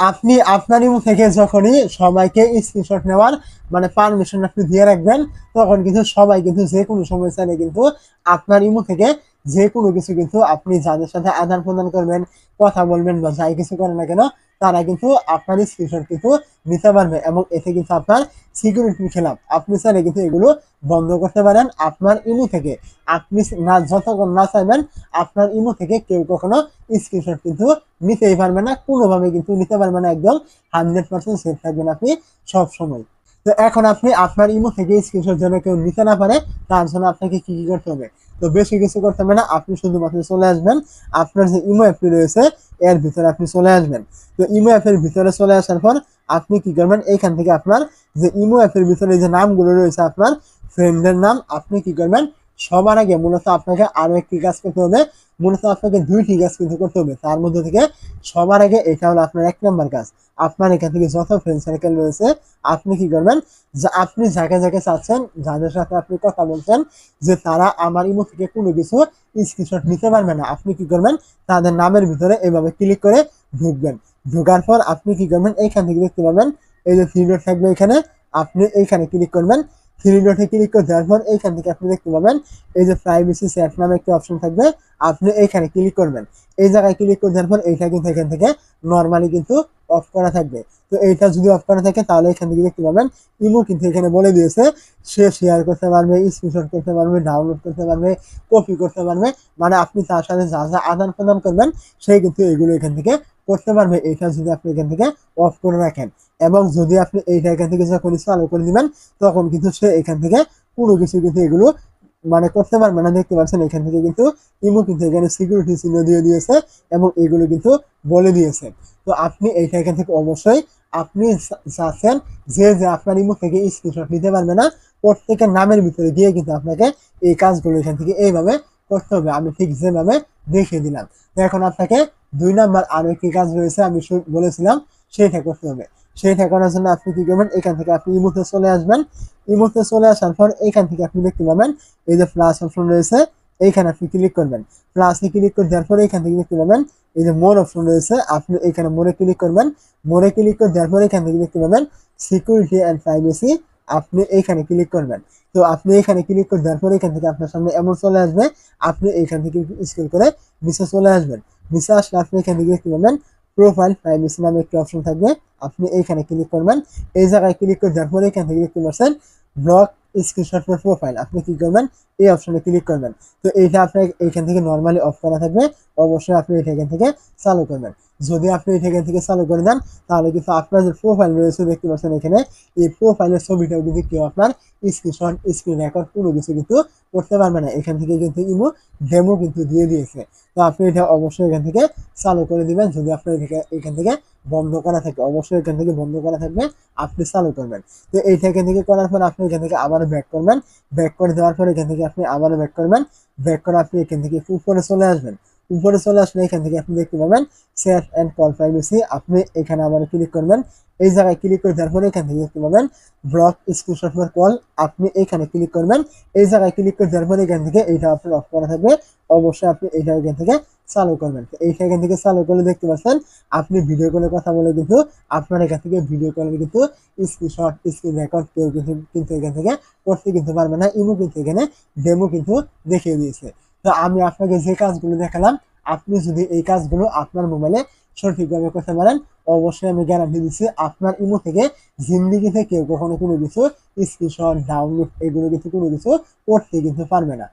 আপনি আপনার ইমো থেকে যখনই সবাইকে স্ক্রিনশট নেওয়ার মানে পারমিশন আপনি দিয়ে রাখবেন, তখন কিন্তু সবাই কিন্তু যে কোনো সময় চাইলে কিন্তু আপনার ইমো থেকে যে কোনো কিছু কিন্তু আপনি যাদের সাথে আদান প্রদান করবেন, কথা বলবেন বা যাই কিছু করেন না কেন তারা কিন্তু আপনার স্ক্রিনশট কিন্তু নিতে পারবে এবং এতে কিন্তু আপনার সিকিউরিটি খেলাম আপনি চাইলে কিন্তু এগুলো বন্ধ করতে পারেন আপনার ইমো থেকে। আপনি না যতক্ষণ না চাইবেন আপনার ইমো থেকে কেউ কখনো স্ক্রিনশট কিন্তু নিতেই পারবে না, কোনোভাবে কিন্তু নিতে পারবে না, একদম হান্ড্রেড পার্সেন্ট সেফ থাকবেন আপনি সবসময়। তো এখন আপনি আপনার ইমো থেকে স্ক্রিনশট যেন কেউ নিতে না পারে, তার জন্য আপনাকে কি কি করতে হবে? তো বেশি কিছু করতে হবে না, আপনি শুধুমাত্র চলে আসবেন। আপনার যে ইমো অ্যাপটি রয়েছে, এর ভিতরে আপনি চলে আসবেন। তো ইমো অ্যাপের ভিতরে চলে আসার পর আপনি কি করবেন এইখান থেকে আপনার যে ইমো অ্যাপের ভিতরে যে নামগুলো রয়েছে আপনার ফ্রেন্ডের নাম, আপনি কি করবেন সবার আগে মূলত আপনাকে আরও একটি কাজ করতে হবে। মূলত আপনাকে দুইটি কাজ কিন্তু করতে হবে। তার মধ্যে থেকে সবার আগে এটা হলো আপনার এক নম্বর কাজ। আপনার এখান থেকে যত ফ্রেন্ড সার্কেল রয়েছে, আপনি কি করবেন? আপনি যাকে যাকে চাচ্ছেন, যাদের সাথে আপনি কথা বলছেন, যে তারা আমার ইমো থেকে কোনো কিছু স্ক্রিনশট নিতে পারবে না, আপনি কি করবেন? তাদের নামের ভিতরে এভাবে ক্লিক করে ঢুকবেন। ঢোকার পর আপনি কি করবেন? এইখান থেকে দেখতে পাবেন, এই যে থাকবে এখানে, আপনি এইখানে ক্লিক করবেন। থ্রি ডটে ক্লিক করে দেওয়ার পর এইখান থেকে আপনি দেখতে পাবেন, এই যে প্রাইভেসি সেট নামে একটা অপশন থাকবে, আপনি এইখানে ক্লিক করবেন। এই জায়গায় ক্লিক করে দেওয়ার পর এইটা কিন্তু এখান থেকে নর্মালি কিন্তু অফ করা থাকবে। তো এইটা যদি অফ করা থাকে, তাহলে এখান থেকে দেখতে পাবেন ইমো কিন্তু এখানে বলে দিয়েছে, সে শেয়ার করতে পারবে স্ক্রিনশট করতে পারবে ডাউনলোড করতে পারবে কপি করতে পারবে। মানে আপনি তার সাথে যা যা আদান প্রদান করবেন সেই কিন্তু এগুলো এখান থেকে করতে পারবে এটা যদি আপনি এখান থেকে অফ করে রাখেন। এবং যদি আপনি এইটা এখান থেকে যখন চালু করে দিবেন, তখন কিন্তু সে এখান থেকে কোনো কিছু কিন্তু এগুলো মানে করতে পারবে না। দেখতে পাচ্ছেন, এখান থেকে কিন্তু ইমো কিন্তু এখানে সিকিউরিটি চিহ্ন দিয়ে দিয়েছে এবং এগুলো কিন্তু বলে দিয়েছে। তো আপনি এইটা এখান থেকে অবশ্যই আপনি চাচ্ছেন যে যে আপনার ইমো থেকে স্ক্রিনশট নিতে পারবে না, প্রত্যেকের নামের ভিতরে দিয়ে কিন্তু আপনাকে এই কাজগুলো এখান থেকে এইভাবে করতে হবে। আমি ঠিক যেভাবে দেখিয়ে দিলাম। এখন আপনাকে দুই নাম্বার আরও একটি কাজ রয়েছে, আমি বলেছিলাম সেইটা করতে হবে সেইটা করার জন্য আপনি কি করবেন? এখান থেকে আপনি ইমোতে চলে আসবেন। ইমোতে চলে আসার পর এখান থেকে আপনি দেখতে পাবেন, এই যে প্লাস অপশন রয়েছে, এইখানে আপনি ক্লিক করবেন। প্লাসে ক্লিক করে দেওয়ার পরে এখান থেকে দেখতে পাবেন, এই যে মোর অপশন রয়েছে, আপনি এখানে মোরে ক্লিক করবেন। মোরে ক্লিক করে দেওয়ার পরে এখান থেকে দেখতে পাবেন সিকিউরিটি অ্যান্ড প্রাইভেসি আপনি এইখানে ক্লিক করবেন। তো আপনি এখানে ক্লিক করে দেওয়ার পরে এখান থেকে আপনার সামনে এমন চলে আসবে, আপনি এখান থেকে স্ক্রল করে নিচে চলে আসবেন। নিচে আসলে আপনি এখানে গিয়ে কী করবেন প্রোফাইল প্রাইভেসি নামে একটি অপশন থাকবে। আপনি এইখানে ক্লিক করবেন, এই জায়গায় ক্লিক করে দেওয়ার পরে এখান থেকে দেখতে পাচ্ছেন ব্লক স্ক্রিনশট প্রোফাইল আপনি কি করবেন? এই অপশনে ক্লিক করবেন তো এইটা আপনার এইখান থেকে নর্মালি অফ করা থাকবে। অবশ্যই আপনি এটা এখান থেকে চালু করবেন যদি আপনি এটা এখান থেকে চালু করে দেন, তাহলে কিন্তু আপনার যে প্রোফাইল রয়েছে, দেখতে পাচ্ছেন এখানে, এই প্রোফাইলের ছবিটাও কিন্তু কেউ আপনার স্ক্রিনশট স্ক্রিন রেকর্ড কোনো কিছু কিন্তু করতে পারবে না। এখান থেকে কিন্তু ইমো ডেমো কিন্তু দিয়ে দিয়েছে। তো আপনি এটা অবশ্যই এখান থেকে চালু করে দিবেন। যদি আপনার এখানে- থেকে বন্ধ করা থাকে, অবশ্যই এখান থেকে বন্ধ করা থাকবে, আপনি চালু করবেন। তো এইটা এখান থেকে করার পর আপনি এখান থেকে আবার ব্যাক করবেন। ব্যাক করে দেওয়ার পর এখান থেকে আপনি আবারও ব্যাক করবেন ব্যাক করে আপনি এখান থেকে উপরে চলে আসবেন। উপরে চলে আসলে এখান থেকে আপনি দেখতে পাবেন সেট অ্যান্ড কল প্রাইভেসি। আপনি এখানে আবার ক্লিক করবেন। এই জায়গায় ক্লিক করে দেওয়ার পরে এখান থেকে দেখতে পাবেন ব্লক স্ক্রিনশট ফর কল আপনি এখানে ক্লিক করবেন। এই জায়গায় ক্লিক করে দেওয়ার পরে এখান থেকে এইটা আপনার অফ করা থাকবে। অবশ্যই আপনি এইটা এখান থেকে চালু করবেন। এইটা এখান থেকে চালু করলে দেখতে পাচ্ছেন আপনি ভিডিও কলে কথা বলে কিন্তু আপনার এখান থেকে ভিডিও কলে কিন্তু স্ক্রিনশট, স্ক্রিন রেকর্ড কেউ কিন্তু কিন্তু এখান থেকে করতে কিন্তু পারবে না। ইমো কিন্তু এখানে ডেমো কিন্তু দেখিয়ে দিয়েছে। তো আমি আপনাকে যে কাজগুলো দেখালাম, আপনি যদি এই কাজগুলো আপনার মোবাইলে সঠিকভাবে করতে পারেন, অবশ্যই আমি গ্যারান্টি দিচ্ছি আপনার ইমো থেকে জিন্দিগি থেকে কেউ কখনো কোনো কিছু স্ক্রিনশট ডাউনলোড এগুলো কিন্তু কোনো কিছু করতে কিন্তু পারবে না।